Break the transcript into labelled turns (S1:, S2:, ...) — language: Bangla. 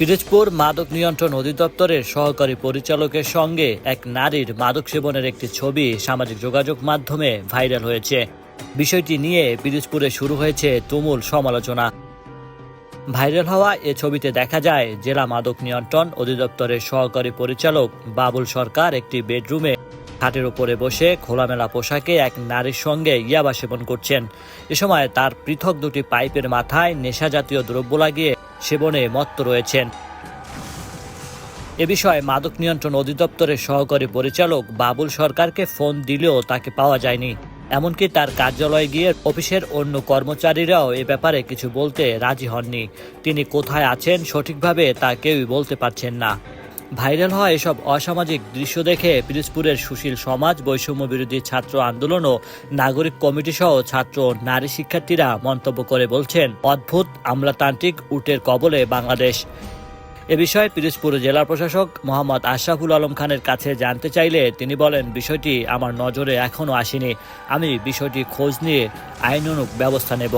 S1: পিরোজপুর মাদক নিয়ন্ত্রণ অধিদপ্তরের সহকারী পরিচালকের সঙ্গে এক নারীর মাদক সেবনের একটি ছবি সামাজিক যোগাযোগ মাধ্যমে ভাইরাল হয়েছে। বিষয়টি নিয়ে পিরোজপুরে শুরু হয়েছে তুমুল সমালোচনা। ভাইরাল হওয়া এ ছবিতে দেখা যায়, জেলা মাদক নিয়ন্ত্রণ অধিদপ্তরের সহকারী পরিচালক বাবুল সরকার একটি বেডরুমে খাটের উপরে বসে খোলামেলা পোশাকে এক নারীর সঙ্গে ইয়াবা সেবন করছেন। এ সময় তার পৃথক দুটি পাইপের মাথায় নেশা জাতীয় দ্রব্য লাগিয়ে সেবনে মত্ত রয়েছেন। এ বিষয়ে মাদক নিয়ন্ত্রণ অধিদপ্তরের সহকারী পরিচালক বাবুল সরকারকে ফোন দিলেও তাকে পাওয়া যায়নি। এমনকি তার কার্যালয়ে গিয়ে অফিসের অন্য কর্মচারীরাও এ ব্যাপারে কিছু বলতে রাজি হননি। তিনি কোথায় আছেন সঠিকভাবে তা কেউই বলতে পারছেন না। ভাইরাল হওয়া এসব অসামাজিক দৃশ্য দেখে পিরোজপুরের সুশীল সমাজ বৈষম্য বিরোধী ছাত্র আন্দোলন ও নাগরিক কমিটি সহ ছাত্র নারী শিক্ষার্থীরা মন্তব্য করে বলছেন, অদ্ভুত, আমলাতান্ত্রিক, উটের কবলে বাংলাদেশ। এ বিষয়ে পিরোজপুর জেলা প্রশাসক মোহাম্মদ আশরাফুল আলম খানের কাছে জানতে চাইলে তিনি বলেন, বিষয়টি আমার নজরে এখনও আসেনি। আমি বিষয়টি খোঁজ নিয়ে আইনানুগ ব্যবস্থা নেব।